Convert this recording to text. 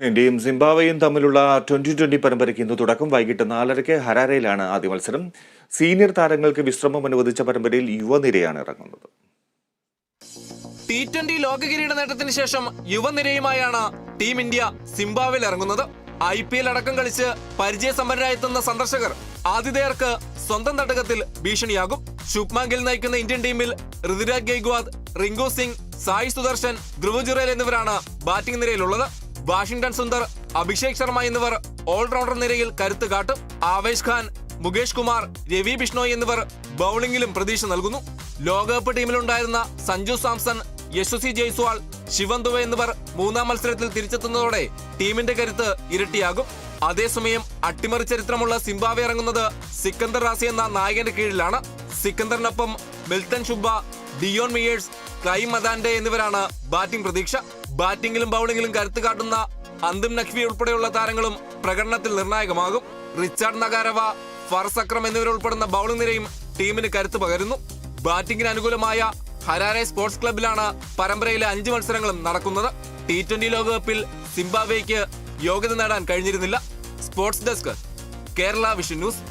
ഇന്ത്യയും സിംബാബ്വേയും തമ്മിലുള്ള twenty twenty പരമ്പരയ്ക്ക് ഇന്ന് തുടക്കം. വൈകിട്ട് നാലരയ്ക്ക് ഹരാരയിലാണ് ആദ്യ മത്സരം. സീനിയർ താരങ്ങൾക്ക് വിശ്രമം അനുവദിച്ച പരമ്പരയിൽ യുവനിരയാണ് ഇറങ്ങുന്നത്. ടി ട്വന്റി ലോക കിരീട നേട്ടത്തിന് ശേഷം യുവനിരയുമായാണ് ടീം ഇന്ത്യ സിംബാബ്വേയിൽ ഇറങ്ങുന്നത്. ഐ പി എൽ അടക്കം കളിച്ച് പരിചയസമ്പന്നരായെത്തുന്ന സന്ദർശകർ ആതിഥേയർക്ക് സ്വന്തം തടകത്തിൽ ഭീഷണിയാകും. ശുഭ്മാൻ ഗിൽ നയിക്കുന്ന ഇന്ത്യൻ ടീമിൽ ഋതുരാജ് ഗെയ്ഗ്വാദ് റിങ്കു സിംഗ് സായി സുദർശൻ ധ്രുവ് ജുറേൽ എന്നിവരാണ് ബാറ്റിംഗ് നിരയിലുള്ളത്. വാഷിംഗ്ടൺ സുന്ദർ അഭിഷേക് ശർമ്മ എന്നിവർ ഓൾറൗണ്ടർ നിരയിൽ കരുത്ത് കാട്ടും. ആവേശ് ഖാൻ മുകേഷ് കുമാർ രവി ബിഷ്ണോയ് എന്നിവർ ബൌളിംഗിലും പ്രതീക്ഷ നൽകുന്നു. ലോകകപ്പ് ടീമിലുണ്ടായിരുന്ന സഞ്ജു സാംസൺ യശസ്വി ജയ്സ്വാൾ ശിവൻ ദുബെ എന്നിവർ മൂന്നാം മത്സരത്തിൽ തിരിച്ചെത്തുന്നതോടെ ടീമിന്റെ കരുത്ത് ഇരട്ടിയാകും. അതേസമയം അട്ടിമറി ചരിത്രമുള്ള സിംബാവെ ഇറങ്ങുന്നത് സിക്കന്ദർ റാസി എന്ന നായകന്റെ കീഴിലാണ്. സിക്കന്ദറിനൊപ്പം Milton Shumba Dion Myers Clive Madande എന്നിവരാണ് ബാറ്റിംഗ് പ്രതീക്ഷ. ബാറ്റിംഗിലും ബൗളിംഗിലും കരുത്ത് കാട്ടുന്ന അന്തിം നഖ്വി ഉൾപ്പെടെയുള്ള താരങ്ങളും പ്രകടനത്തിൽ നിർണായകമാകും. റിച്ചാർഡ് നഗാരവ ഫർസ് അക്രം എന്നിവരുൾപ്പെടുന്ന ബൌളിംഗ് നിരയും ടീമിന് കരുത്ത് പകരുന്നു. ബാറ്റിംഗിന് അനുകൂലമായ ഹരാരെ സ്പോർട്സ് ക്ലബിലാണ് പരമ്പരയിലെ അഞ്ച് മത്സരങ്ങളും നടക്കുന്നത്. ടി ട്വന്റി ലോകകപ്പിൽ സിംബാബ്വേക്ക് യോഗ്യത നേടാൻ കഴിഞ്ഞിരുന്നില്ല. Sports desk Kerala vision news.